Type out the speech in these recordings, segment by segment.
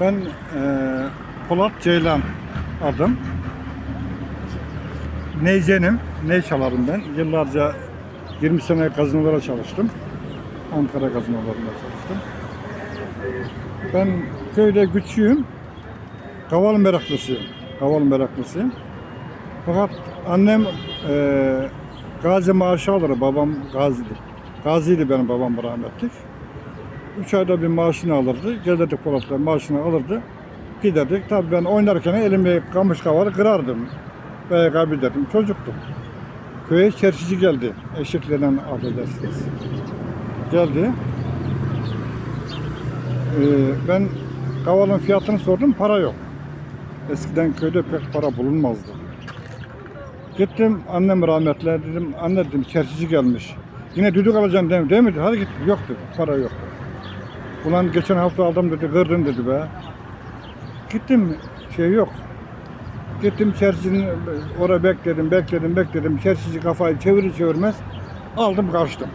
Ben e, Polat Ceylan adım. Neyzenim, ney çalarım ben. Yıllarca 20 sene gazinolara çalıştım. Ankara gazinolarında çalıştım. Ben köyde güçlüyüm. Kaval meraklısıyım. Kaval meraklısıyım. Fakat annem e, gazi maaşı alır. Babam gaziydi. Gaziydi benim babam rahmetli. Üç ayda bir maaşını alırdı. Gelirdik Polat'ta maaşını alırdı. Giderdik. Tabii ben oynarken elimi kamış kavarı kırardım. Veya kaybederdim. Çocuktum. Köye çerçici geldi. Eşeklerden affedersiniz. Geldi. Ee, ben kavalın fiyatını sordum. Para yok. Eskiden köyde pek para bulunmazdı. Gittim annem rahmetli dedim anne dedim çerçici gelmiş. Yine düdük alacağım dedim. Değil mi? Hadi git. Yok dedi. Para yok. Ulan geçen hafta aldım dedi. Kırdım dedi be. Gittim. Şey yok. Gittim çerçicinin oraya bekledim, bekledim, bekledim. Çerçici kafayı çevirir çevirmez aldım kaçtım.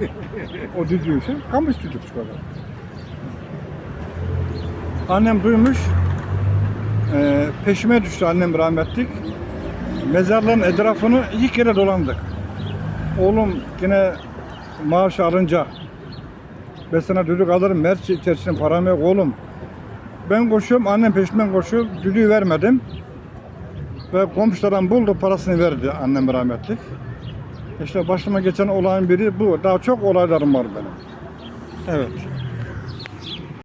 o düdüğü şey, kamış düdük kadar. Annem duymuş, e, peşime düştü annem rahmetlik. Mezarların etrafını iki kere dolandık. Oğlum yine maaş alınca ben sana düdük alırım, mer içerisinde param yok oğlum. Ben koşuyorum, annem peşimden koşuyor, düdüğü vermedim. Ve komşulardan buldu, parasını verdi annem rahmetlik. İşte başıma geçen olayın biri bu. Daha çok olaylarım var benim. Evet.